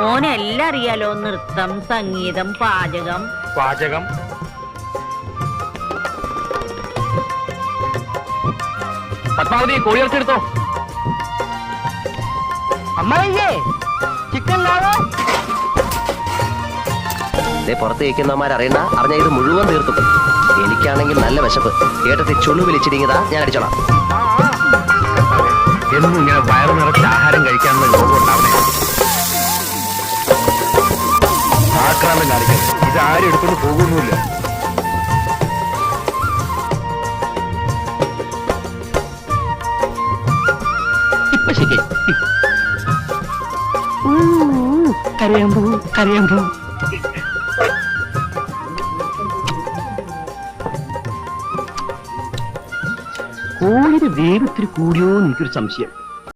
ഓനെല്ലാം അറിയാലോ നൃത്തം സംഗീതം പാചകം? പാചകം. പത്മാവതി കോഴി ഇറച്ചെടുത്തോ അമ്മയ്യേ ചിക്കൻ ലാവോ പുറത്ത് ഇരിക്കുന്നവന്മാർ അറിയണ്ട അറിഞ്ഞ ഇത് മുഴുവൻ തീർത്തും. എനിക്കാണെങ്കിൽ നല്ല വിശപ്പ്. കേട്ടത്തി ചുളു വിളിച്ചിരിങ്ങതാ ഞാൻ അടിച്ചോളാം. എന്നും ഇങ്ങനെ വയറു നിറച്ച് ആഹാരം കഴിക്കാനുള്ള ലോകം ഉണ്ടാവണേ. ആക്രാന്തം കാണിക്കുന്നത് ഇത് ആരും എടുത്തുകൊണ്ട് പോകുന്നില്ല കരയാമ്പൂ കരയാമ്പൂ. കോഴിയുടെ വേഗത്തിൽ കൂടിയോ എനിക്കൊരു സംശയം.